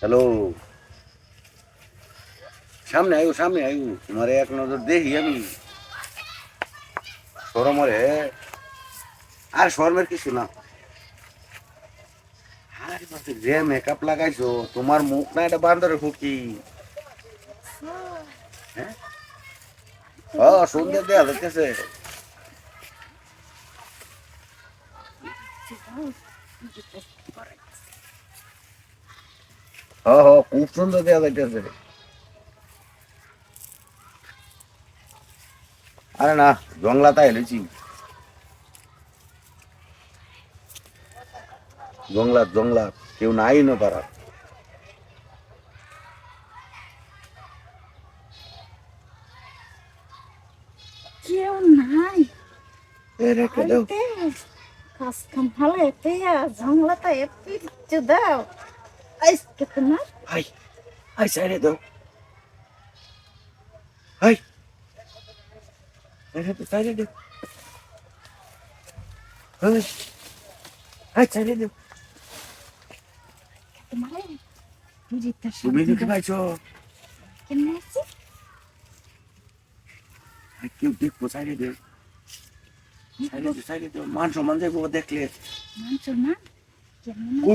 Hello সামনে আয়ু সামনে আয়ু। তোমারে এক নজর দেখি আমি। সরমরে। আর শর্মের কিছু না। যে মেকআপ লাগাইছো, তোমার মুখ না এটা বান্দরের খুকি। হ্যাঁ? ও সুন্দর দেয়া দেখতেছে হ হ খুব সুন্দর দেয়া যাইতেছে। আরে না জংলা তাই এলেছি জংলা জংলা কেউ নাই না তারা কেউ নাই। কাজ কাম ভালো এতে ঝামলাটা এতে দাও। আজকে তোমার হাই হাই সাইডে দাও। হাই। তো সাইডে দাও। হাই হাই সাইডে দাও। তোমার তুমি দেখে পাইছো। কেমন আছি? কেউ দেখব সাইডে দাও। সাইডে সাইডে দাও মান সম্মান যাইবো দেখলে।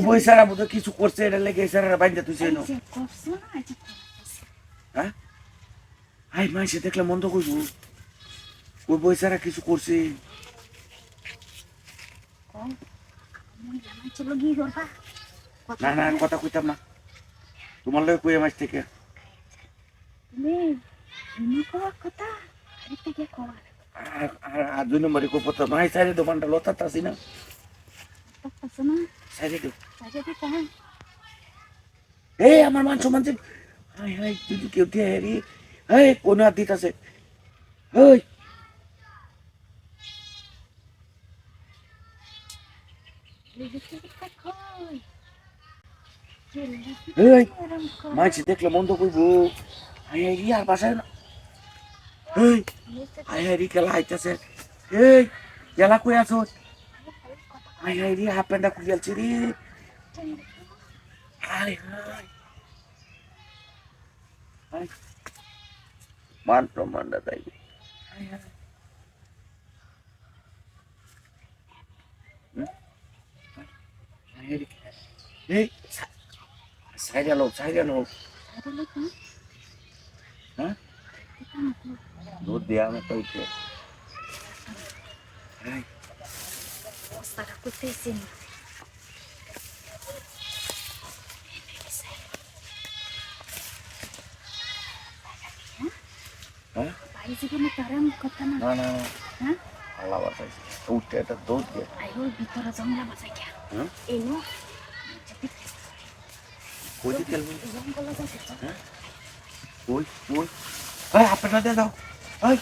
বই সারা বোধ কিছু করছে এটা লেগে সারা বাইন্দা তুই চেনো আছি করতেছি হ্যাঁ? হাই মাইসে দেখলে মন্দ করব। ওই বই সারা কিছু করছে। না না কথা কইতাম না। তোমার লগে কই মাস থেকে? আরে আর দুই নম্বরে কো মাই সাইডে দোকানটা লতা আসি না করতেছো না সাইডে দো সাজে দিতে এই আমার মান সম্মান হাই হাই তুই তো কেউ দিয়ে হেরি এই কোন হাত দিতাছে ওই এই দেখলে মন্দ কইবো হাই হাই আর বাসায় না এই হাই হাই রি খেলা হাইতাছে এই গেলা কই আছো হাই হাই রি হাফ প্যান্টটা খুলিয়ালছি রে হাই হাই হাই মান প্রমাণটা তাই হাই হাই হুম? হাই হাই রি। এই সাইড আলো সাইড আলো হ্যাঁ দুধ দেওয়া আমি কইছে হাই Ostara করতেছি না হ্যাঁ ভাই জীবনে তারাম কথা না না না হ্যাঁ আল্লাহ বাঁচাইছে উঠতে একটা দুধ দিয়ে আই ওর ভিতরে জঙ্গলা বাজাই গিয়া হুম এনো কই দিতে গেল জঙ্গলা যাচ্ছে কই কই এই আপনারা দাও এই